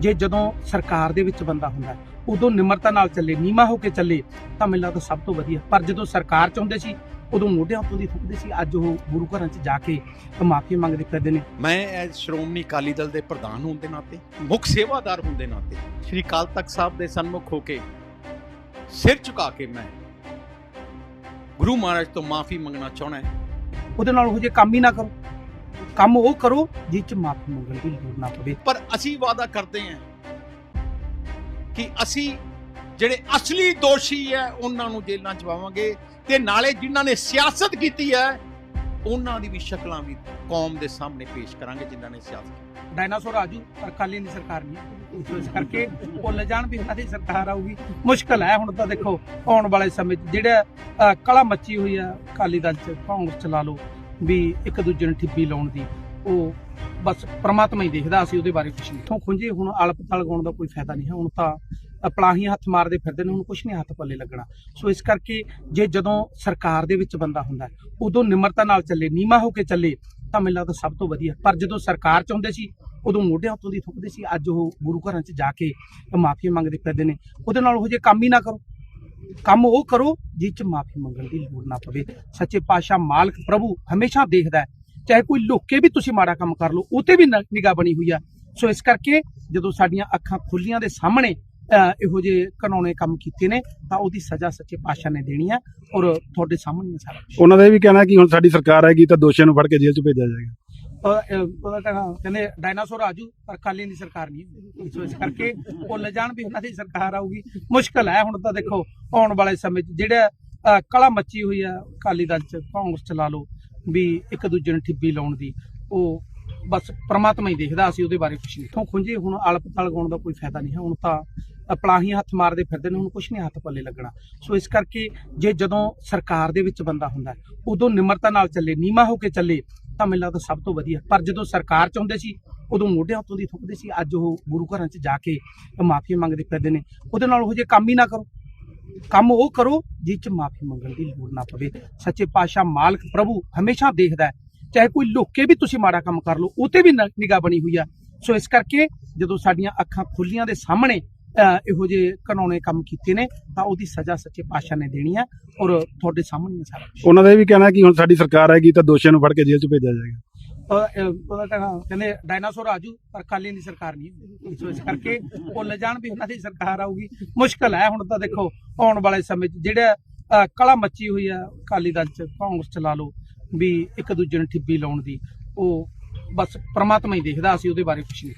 ਜੇ ਜਦੋਂ ਸਰਕਾਰ ਦੇ ਵਿੱਚ ਬੰਦਾ ਹੁੰਦਾ ਉਦੋਂ ਨਿਮਰਤਾ ਨਾਲ ਚੱਲੇ ਨੀਮਾ ਹੋ ਕੇ ਚੱਲੇ ਤਾਂ ਮੈਨੂੰ ਲੱਗਦਾ ਸਭ ਤੋਂ ਵਧੀਆ। ਪਰ ਜਦੋਂ ਸਰਕਾਰ ਚ ਹੁੰਦੇ ਸੀ ਉਦੋਂ ਮੋਢਿਆਂ ਤੋਂ ਦੀ ਥੁੱਕਦੇ ਸੀ ਅੱਜ ਉਹ ਗੁਰੂ ਘਰਾਂ 'ਚ ਜਾ ਕੇ ਮਾਫੀ ਮੰਗਦੇ ਫਿਰਦੇ ਨੇ। ਮੈਂ ਐਜ਼ ਸ਼੍ਰੋਮਣੀ ਅਕਾਲੀ ਦਲ ਦੇ ਪ੍ਰਧਾਨ ਹੋਣ ਦੇ ਨਾਤੇ ਮੁੱਖ ਸੇਵਾਦਾਰ ਹੋਣ ਦੇ ਨਾਤੇ ਸ਼੍ਰੀ ਅਕਾਲ ਤਖਤ ਸਾਹਿਬ ਦੇ ਸਨਮੁਖ ਹੋ ਕੇ ਸਿਰ ਝੁਕਾ ਕੇ ਮੈਂ ਗੁਰੂ ਮਹਾਰਾਜ ਤੋਂ ਮਾਫੀ ਮੰਗਣਾ ਚਾਹਣਾ ਹੈ। ਉਹਦੇ ਨਾਲ ਉਹ ਜੇ ਕੰਮ ਹੀ ਨਾ ਕਰੋ। ਕੰਮ ਉਹ ਕਰੋ ਜਿਸ 'ਚ ਮਾਫੀ ਮੰਗਣ ਦੀ ਲੋੜ ਨਾ ਪਵੇ। ਪਰ ਅਸੀਂ ਵਾਅਦਾ ਕਰਦੇ ਹਾਂ ਕਿ ਅਸੀਂ ਜਿਹੜੇ ਅਸਲੀ ਦੋਸ਼ੀ ਹੈ ਉਹਨਾਂ ਨੂੰ ਜੇਲ੍ਹਾਂ ਚ ਪਾਵਾਂਗੇ ਤੇ ਨਾਲੇ ਜਿਨ੍ਹਾਂ ਨੇ ਸਿਆਸਤ ਕੀਤੀ ਹੈ ਉਹਨਾਂ ਦੀ ਵੀ ਸ਼ਕਲਾਂ ਵੀ ਕੌਮ ਦੇ ਸਾਹਮਣੇ ਪੇਸ਼ ਕਰਾਂਗੇ ਜਿਨ੍ਹਾਂ ਨੇ ਸਿਆਸਤ ਡਾਇਨਾਸੌਰ ਆਜੂ ਪਰ ਕਾਲੀ ਦੀ ਸਰਕਾਰ ਨਹੀਂ ਇਸ ਕਰਕੇ ਭੁੱਲ ਜਾਣ ਵੀ ਉਹਨਾਂ ਦੀ ਸਰਕਾਰ ਆਊਗੀ। ਮੁਸ਼ਕਲ ਹੈ ਹੁਣ ਤਾਂ ਦੇਖੋ ਆਉਣ ਵਾਲੇ ਸਮੇਂ 'ਚ ਜਿਹੜਾ ਕਲਾ ਮੱਚੀ ਹੋਈ ਆ ਕਾਲੀ ਦਲ 'ਚ ਕਾਂਗਰਸ ਚ ਲਾ ਲਓ। ਵੀ ਇੱਕ ਦੂਜੇ ਨੂੰ ਠਿੱਬੀ ਲਾਉਣ ਦੀ, ਉਹ ਬਸ ਪ੍ਰਮਾਤਮਾ ਹੀ ਦੇਖਦਾ, ਅਸੀਂ ਉਹਦੇ ਬਾਰੇ ਕੁਝ ਨਹੀਂ। ਤੋਂ ਖੁੰਝੇ, ਹੁਣ ਅਲਪ ਤਲ ਗਾਉਣ ਦਾ ਕੋਈ ਫਾਇਦਾ ਨਹੀਂ ਹੈ। ਹੁਣ ਤਾਂ ਪਲਾਹੀ ਹੱਥ ਮਾਰਦੇ ਫਿਰਦੇ ਨੇ, ਹੁਣ ਕੁਝ ਨਹੀਂ ਹੱਥ ਪੱਲੇ ਲੱਗਣਾ। ਸੋ ਇਸ ਕਰਕੇ ਜੇ ਜਦੋਂ ਸਰਕਾਰ ਦੇ ਵਿੱਚ ਬੰਦਾ ਹੁੰਦਾ ਉਦੋਂ ਨਿਮਰਤਾ ਨਾਲ ਚੱਲੇ ਨੀਮਾ ਹੋ ਕੇ ਚੱਲੇ, ਤਾਂ ਮੈਨੂੰ ਲੱਗਦਾ ਸਭ ਤੋਂ ਵਧੀਆ। ਪਰ ਜਦੋਂ ਸਰਕਾਰ ਚ ਹੁੰਦੇ ਸੀ, ਉਦੋਂ ਮੋਢਿਆਂ ਤੋਂ ਦੀ ਥੁੱਕਦੇ ਸੀ। ਅੱਜ ਉਹ ਗੁਰੂ ਘਰਾਂ 'ਚ ਜਾ ਕੇ ਮਾਫੀ ਮੰਗਦੇ ਫਿਰਦੇ ਨੇ। ਉਹਦੇ ਨਾਲ ਉਹ ਜੇ ਕੰਮ ਹੀ ਨਾ ਕਰੋ। ਕੰਮ ਉਹ ਕਰੋ ਜਿਸ 'ਚ ਮਾਫੀ ਮੰਗਣ ਦੀ ਲੋੜ ਨਾ ਪਵੇ। ਸੱਚੇ ਪਾਤਸ਼ਾਹ ਮਾਲਕ ਪ੍ਰਭੂ ਹਮੇਸ਼ਾ ਦੇਖਦਾ ਚਾਹੇ ਕੋਈ ਲੁੱਕ ਵੀ ਤੁਸੀਂ ਮਾੜਾ ਕੰਮ ਕਰ ਲਓ ਉਹ ਵੀ ਨਿਗਾਹ ਬਣੀ ਹੋਈ ਆ। ਸੋ ਇਸ ਕਰਕੇ ਜਦੋਂ ਸਾਡੀਆਂ ਅੱਖਾਂ ਖੁੱਲੀਆਂ ਦੇ ਸਾਹਮਣੇ ਅਹ, ਇਹੋ ਜਿਹੇ ਕਾਨੂੰਨੇ ਕੰਮ ਕੀਤੇ ਨੇ ਤਾਂ ਉਹਦੀ ਸਜ਼ਾ ਸੱਚੇ ਪਾਤਸ਼ਾਹ ਨੇ ਦੇਣੀ ਹੈ ਔਰ ਤੁਹਾਡੇ ਸਾਹਮਣੇ ਸਾਰਾ ਉਹਨਾਂ ਦਾ ਇਹ ਵੀ ਕਹਿਣਾ ਕਿ ਹੁਣ ਸਾਡੀ ਸਰਕਾਰ ਆਏਗੀ ਤਾਂ ਦੋਸ਼ੀਆਂ ਨੂੰ ਫੜ ਕੇ ਜੇਲ੍ਹ 'ਚ ਭੇਜਿਆ ਜਾਏਗਾ। ਕਹਿੰਦੇ ਡਾਇਨਾਸੌਰ ਆਜੂ ਪਰ ਕਾਲੀ ਦੀ ਸਰਕਾਰ ਨਹੀਂ ਸੋ ਇਸ ਕਰਕੇ ਭੁੱਲ ਜਾਣ ਵੀ ਉਹਨਾਂ ਦੀ ਸਰਕਾਰ ਆਊਗੀ। ਮੁਸ਼ਕਲ ਹੈ ਹੁਣ ਤਾਂ ਦੇਖੋ, ਆਉਣ ਵਾਲੇ ਸਮੇਂ 'ਚ ਜਿਹੜਾ ਕਲਾ ਮੱਚੀ ਹੋਈ ਆ ਕਾਲੀ ਦਲ 'ਚ, ਕਾਂਗਰਸ ਚ ਲਓ, ਵੀ ਇੱਕ ਦੂਜੇ ਨੂੰ ਠਿੱਬੀ ਲਾਉਣ ਦੀ। ਉਹ ਬਸ ਪ੍ਰਮਾਤਮਾ ਹੀ ਦੇਖਦਾ, ਅਸੀਂ ਉਹਦੇ ਬਾਰੇ ਕੁਝ ਨਹੀਂ। ਤੋਂ ਖੁੰਝੇ, ਹੁਣ ਅਲਪ ਤਲ ਗਾਉਣ ਦਾ ਕੋਈ ਫਾਇਦਾ ਨਹੀਂ ਹੈ। ਹੁਣ ਤਾਂ ਪਲਾਹੀ ਹੱਥ ਮਾਰਦੇ ਫਿਰਦੇ ਨੇ, ਹੁਣ ਕੁਝ ਨਹੀਂ ਹੱਥ ਪੱਲੇ ਲੱਗਣਾ। ਸੋ ਇਸ ਕਰਕੇ ਜੇ ਜਦੋਂ ਸਰਕਾਰ ਦੇ ਵਿੱਚ ਬੰਦਾ ਹੁੰਦਾ, ਉਦੋਂ ਨਿਮਰਤਾ ਨਾਲ ਚੱਲੇ ਨੀਮਾ ਹੋ ਕੇ ਚੱਲੇ ਤਾਂ ਮੈਨੂੰ ਲੱਗਦਾ ਸਭ ਤੋਂ ਵਧੀਆ। ਪਰ ਜਦੋਂ ਸਰਕਾਰ ਚ ਸੀ, ਉਦੋਂ ਮੋਢਿਆਂ ਤੋਂ ਦੀ ਥੁੱਕਦੇ ਸੀ, ਅੱਜ ਉਹ ਗੁਰੂ ਘਰਾਂ 'ਚ ਜਾ ਕੇ ਮਾਫੀ ਮੰਗਦੇ ਫਿਰਦੇ ਨੇ। ਉਹਦੇ ਨਾਲ ਉਹ ਜੇ ਕੰਮ ਹੀ ਨਾ ਕਰੋ। ਕੰਮ ਉਹ ਕਰੋ ਜਿਸ 'ਚ ਮਾਫੀ ਮੰਗਣ ਦੀ ਲੋੜ ਨਾ ਪਵੇ। ਸੱਚੇ ਪਾਤਸ਼ਾਹ ਮਾਲਕ ਪ੍ਰਭੂ ਹਮੇਸ਼ਾ ਦੇਖਦਾ ਹੈ। ਚਾਹੇ ਕੋਈ ਲੁੱਕ ਵੀ ਤੁਸੀਂ ਮਾੜਾ ਕੰਮ ਕਰ ਲਓ, ਉਹ ਤੇ ਵੀ ਨਿਗਾਹ ਬਣੀ ਹੋਈ ਆ। ਸੋ ਇਸ ਕਰਕੇ ਜਦੋਂ ਸਾਡੀਆਂ ਅੱਖਾਂ ਖੁੱਲੀਆਂ ਦੇ ਸਾਹਮਣੇ ਇਹੋ ਜਿਹੇ ਕਾਨੂੰਨੇ ਕੰਮ ਕੀਤੇ ਨੇ ਤਾਂ ਉਹਦੀ ਸਜ਼ਾ ਸੱਚੇ ਪਾਤਸ਼ਾਹ ਨੇ ਦੇਣੀ ਹੈ ਔਰ ਤੁਹਾਡੇ ਸਾਹਮਣੇ ਹੀ ਸਾਰਾ ਕੁਛ। ਉਹਨਾਂ ਦਾ ਇਹ ਵੀ ਕਹਿਣਾ ਕਿ ਹੁਣ ਸਾਡੀ ਸਰਕਾਰ ਆਏਗੀ ਤਾਂ ਦੋਸ਼ੀਆਂ ਨੂੰ ਫੜ ਕੇ ਜੇਲ੍ਹ 'ਚ ਭੇਜਿਆ ਜਾਏਗਾ। ਅਹ, ਅਹ, ਉਹਦਾ ਕਹਿਣਾ ਕਹਿੰਦੇ ਡਾਇਨਾਸੌਰ ਆਜੂ ਪਰ ਕਾਲੀ ਦੀ ਸਰਕਾਰ ਨਹੀਂ ਸੋ ਇਸ ਕਰਕੇ ਭੁੱਲ ਜਾਣ ਵੀ ਉਹਨਾਂ ਦੀ ਸਰਕਾਰ ਆਊਗੀ। ਮੁਸ਼ਕਲ ਹੈ ਹੁਣ ਤਾਂ ਦੇਖੋ ਆਉਣ ਵਾਲੇ ਸਮੇਂ 'ਚ ਜਿਹੜਾ ਅਹ, ਕਲਾ ਮੱਚੀ ਹੋਈ ਆ ਕਾਲੀ ਦਲ 'ਚ ਕਾਂਗਰਸ ਚ ਲਾ ਲਓ ਵੀ ਇੱਕ ਦੂਜੇ ਨੂੰ ਠਿੱਬੀ ਲਾਉਣ ਦੀ ਉਹ ਬਸ ਪ੍ਰਮਾਤਮਾ ਹੀ ਦੇਖਦਾ ਅਸੀਂ ਉਹਦੇ ਬਾਰੇ ਨਹੀਂ।